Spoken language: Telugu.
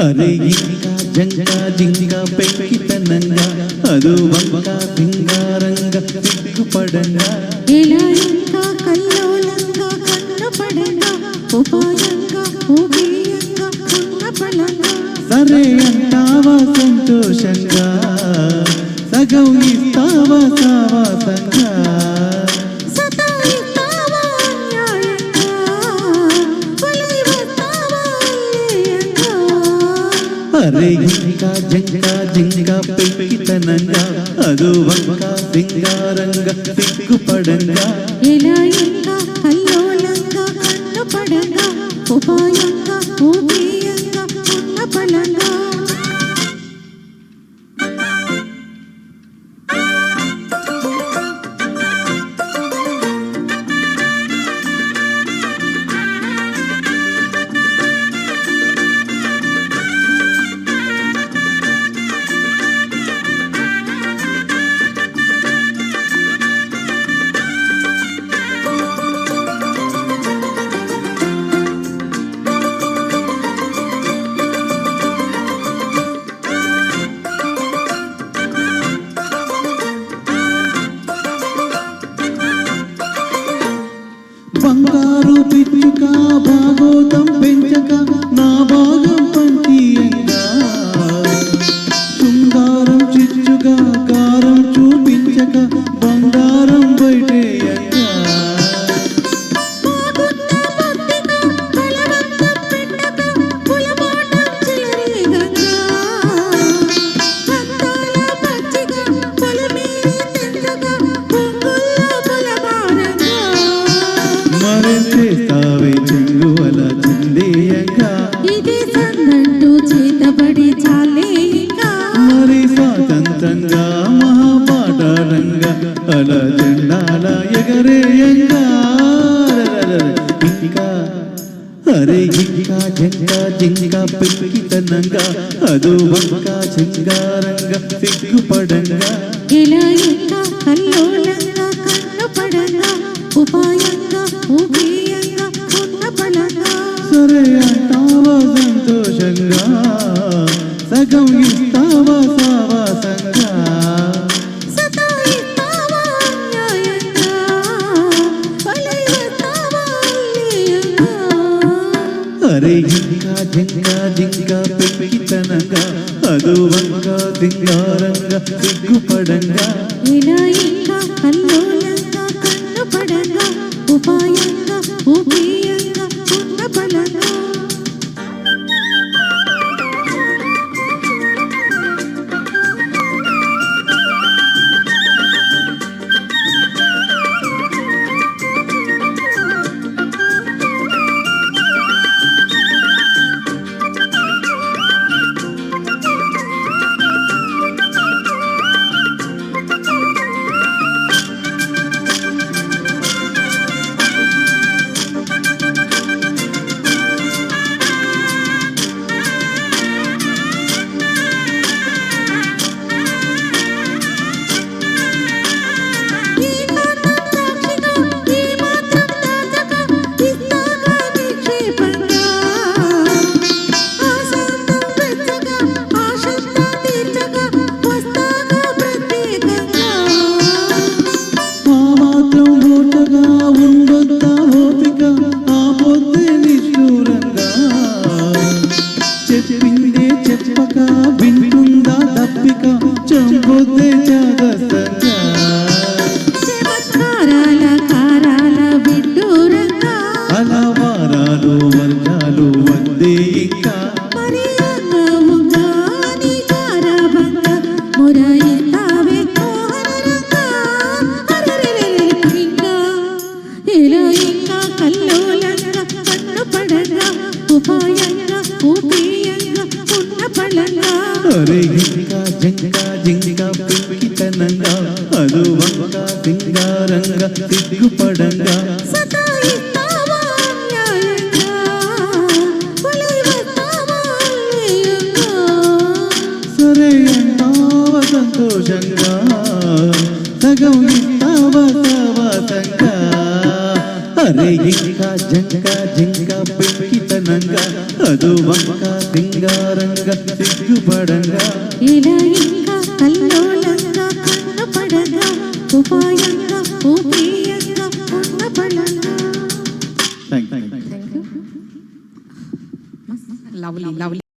అరే ఇంకా జంక జింక పెక్కితనంగా అదు వంక సింగారంగా సిగ్గుపడంగా ఎలా ఇంకా కల్లోలంగా కన్నపడంగా ఉపాయంగా ఊగియంగా ఉన్న పలంగా సరే అంటావా సంతోషంగా? సగం ఇస్తావా సావాసంగా? అరే ఇంకా జంక జింక పెక్కితనంగా అదు వంక సింగారంగా సిగ్గుపడంగా ఎలా ఇంకా కల్లోలంగా కన్నపడంగా ఉపాయంగా ఊగియంగా ఉన్న పలంగా పిచ్చుక భాగోతం పెంచక నా భాగం పంచియంగా శృంగారం చిచ్చుగా కారం చూపించక బంగారం బయటేయ. అరే ఇంకా జంక జింక పిక్కితనంగా అదు వంక సింగారంగా సిగ్గుపడంగా. ఉపాయంగా ఊపియంగా ఉన్న బలంగా సరే అంటావా సంతోషంగా సగం ఇస్తావా సావాసంగా? అరే ఇంకా జింక జింక పెక్కితనంగా అదు వంక సింగారంగా సిగ్గుపడంగా ఇలా ఇంకా కల్లోలంగా కన్నుపడంగా ఉపాయంగా ఊపియంగా ಬಿಂದು పళ్ళంగా అరే ఇంకా జంక జింక పిక్కితనంగా అదు వంక సింగారంగా సిగ్గుపడంగా సతాయిస్తావా అన్యాయంగా బలి వస్తావా అన్యాయంగా సరే అంటావా సంతోషంగా సగం ఇస్తావా సావాసంగా అరే ఇంకా జంక జింక పిక్కితనంగా ಅದು వంక അധികാരം കത്തിക്കു പടങ്ങ ഇലയിൽ